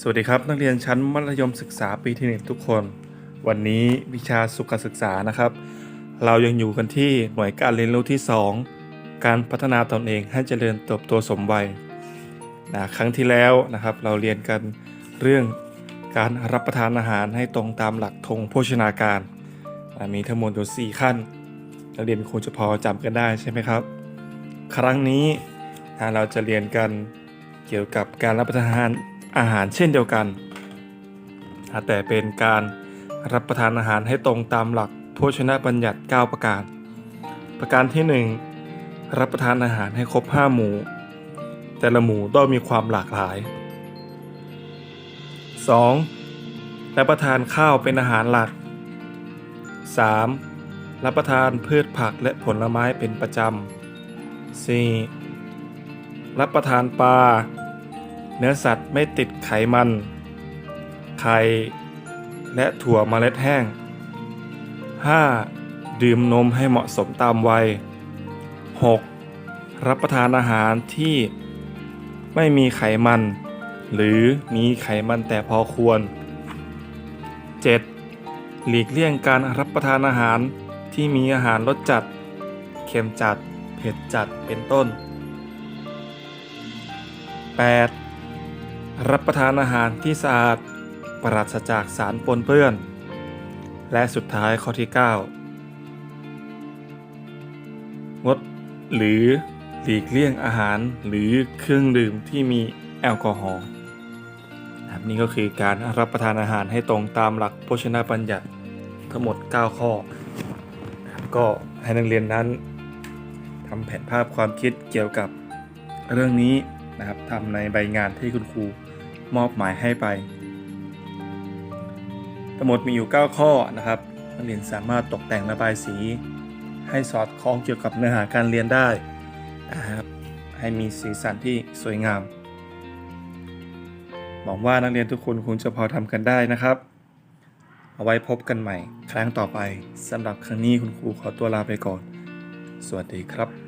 สวัสดีครับ นักเรียนชั้นมัธยมศึกษาปีที่หนึ่งทุกคน วันนี้วิชาสุขศึกษานะครับ เรายังอยู่กันที่หน่วยการเรียนรู้ที่ 2 การพัฒนาตนเองให้เจริญเติบโตสมวัยนะครั้งที่แล้วนะครับ เราเรียนกันเรื่องการรับประทานอาหารให้ตรงตามหลักธงโภชนาการนะมีทั้งหมดอยู่สี่ขั้น นักเรียนคงจะพอจำกันได้ใช่ไหมครับ ครั้งนี้นะเราจะเรียนกันเกี่ยวกับการรับประทาน อาหารเช่นเดียวกัน แต่เป็นการรับประทานอาหารให้ตรงตามหลักโภชนะบัญญัติ 9 ประการ ประการที่ 1 รับประทานอาหารให้ครบ 5 หมู่ แต่ละหมู่ต้องมีความหลากหลาย 2. รับประทานข้าวเป็นอาหารหลัก 3. รับประทานพืชผักและผลไม้เป็นประจำ 4. รับประทานปลา เนื้อสัตว์ไม่ติดไขมัน ไข่ และถั่วเมล็ดแห้ง 5. ดื่มนมให้เหมาะสมตามวัย 6. รับประทานอาหารที่ไม่มีไขมัน หรือมีไขมันแต่พอควร 7. หลีกเลี่ยงการรับประทานอาหารที่มีอาหารรสจัด เค็มจัด เผ็ดจัดเป็นต้น 8. รับประทานอาหารที่สะอาดปราศจากสารปนเปื้อน และสุดท้ายข้อที่ 9 งดหรือหลีกเลี่ยงอาหารหรือเครื่องดื่มที่มีแอลกอฮอล์นะครับนี่ก็คือการรับประทานอาหารให้ตรงตามหลักโภชนาบัญญัติทั้งหมด 9 ข้อ ก็ให้นักเรียนนั้นทำแผนภาพความคิดเกี่ยวกับเรื่องนี้นะครับทำในใบงานที่คุณครู มอบหมายให้ไปทั้งหมดมีอยู่ 9 ข้อนะครับนักเรียนสามารถตกแต่งระบายสี ให้สอดคล้องเกี่ยวกับเนื้อหาการเรียนได้นะครับให้มีสีสันที่สวยงามหวังว่านักเรียนทุกคนคงจะพอทำกันได้นะครับ เอาไว้พบกันใหม่ ครั้งต่อไปสำหรับครั้งนี้คุณครูขอตัวลาไปก่อน สวัสดีครับ